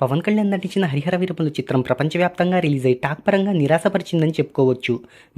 పవన్ కళ్యాణ్ నటించిన హరిహర వీరపులు చిత్రం ప్రపంచవ్యాప్తంగా రిలీజ్ అయి టాక్ పరంగా నిరాశపరిచిందని చెప్పుకోవచ్చు.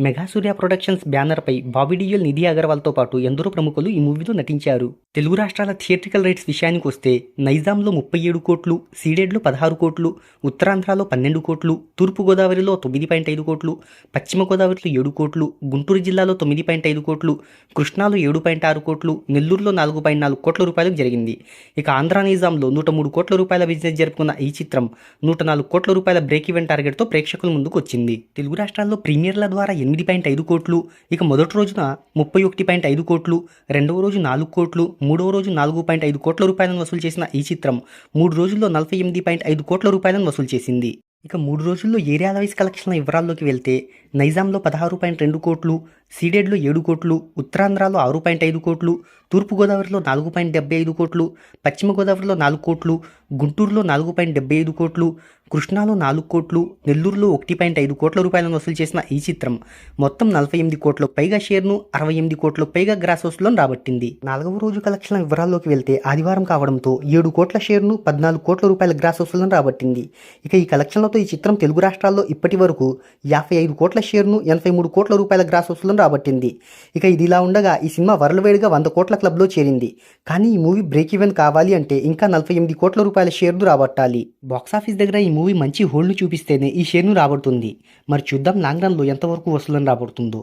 మెగా సూర్య ప్రొడక్షన్స్ బ్యానర్పై బాబీ డియోల్ నిధి అగర్వాల్తో పాటు ఎందరో ప్రముఖులు ఈ మూవీలో నటించారు. తెలుగు రాష్ట్రాల థియేట్రికల్ రైట్స్ విషయానికి వస్తే నైజాంలో ముప్పై ఏడు కోట్లు సీడెడ్లో పదహారు కోట్లు ఉత్తరాంధ్రలో పన్నెండు కోట్లు తూర్పు గోదావరిలో తొమ్మిది పాయింట్ ఐదు కోట్లు పశ్చిమ గోదావరిలో ఏడు కోట్లు గుంటూరు జిల్లాలో తొమ్మిది పాయింట్ ఐదు కోట్లు కృష్ణాలో ఏడు పాయింట్ ఆరు కోట్లు నెల్లూరులో నాలుగు పాయింట్ నాలుగు కోట్ల రూపాయలకు జరిగింది. ఇక ఆంధ్ర నైజాంలో నూట మూడు కోట్ల రూపాయల బిజినెస్ జరుపుకున్న ఈ ఈ చిత్రం నూట నాలుగు కోట్ల రూపాయల బ్రేక్ ఈవెన్ టార్గెట్తో ప్రేక్షకుల ముందుకు వచ్చింది. తెలుగు రాష్ట్రాల్లో ప్రీమియర్ల ద్వారా ఎనిమిది పాయింట్ ఐదు కోట్లు ఇక మొదటి రోజున ముప్పై ఒకటి పాయింట్ ఐదు కోట్లు రెండవ రోజు నాలుగు కోట్లు మూడవ రోజు నాలుగు పాయింట్ ఐదు కోట్ల రూపాయలను వసూలు చేసిన ఈ చిత్రం మూడు రోజుల్లో నలభై ఎనిమిది పాయింట్ ఐదు కోట్ల రూపాయలను వసూలు చేసింది. ఇక మూడు రోజుల్లో ఏరియాల వైస్ కలెక్షన్ల వివరాల్లోకి వెళ్తే నైజాంలో పదహారు పాయింట్ రెండు కోట్లు సీడెడ్లో ఏడు కోట్లు ఉత్తరాంధ్రలో ఆరు పాయింట్ ఐదు కోట్లు తూర్పుగోదావరిలో నాలుగు పాయింట్ డెబ్బై ఐదు కోట్లు పశ్చిమ గోదావరిలో నాలుగు కోట్లు గుంటూరులో నాలుగు పాయింట్ డెబ్బై ఐదు కోట్లు కృష్ణాలో నాలుగు కోట్లు నెల్లూరులో ఒకటి పాయింట్ ఐదు కోట్ల రూపాయలను వసూలు చేసిన ఈ చిత్రం మొత్తం నలభై ఎనిమిది కోట్లకు పైగా షేర్ను అరవై ఎనిమిది కోట్లకు పైగా గ్రాస్ వసూలను రాబట్టింది. నాలుగవ రోజు కలెక్షన్ల వివరాల్లోకి వెళ్తే ఆదివారం కావడంతో ఏడు కోట్ల షేర్ను పద్నాలుగు కోట్ల రూపాయల గ్రాస్ వసూలను రాబట్టింది. ఇక ఈ కలెక్షన్లతో ఈ చిత్రం తెలుగు రాష్ట్రాల్లో ఇప్పటి వరకు యాభై ఐదు కోట్ల షేర్ను ఎనభై మూడు కోట్ల రూపాయల గ్రాస్ వసూలను రాబట్టింది. ఇక ఇది ఇలా ఉండగా ఈ సినిమా వరల్డ్ వైడ్గా వంద కోట్ల క్లబ్లో చేరింది. కానీ ఈ మూవీ బ్రేక్ ఈవెన్ కావాలి అంటే ఇంకా నలభై ఎనిమిది కోట్ల రూపాయల షేర్ను రాబట్టాలి. బాక్సాఫీస్ దగ్గర ఈ మూవీ మంచి హోల్డ్ను చూపిస్తేనే ఈ షేర్ను రాబడుతుంది. మరి చూద్దాం లాంగ్ రన్లో ఎంతవరకు వసూలను రాబడుతుందో.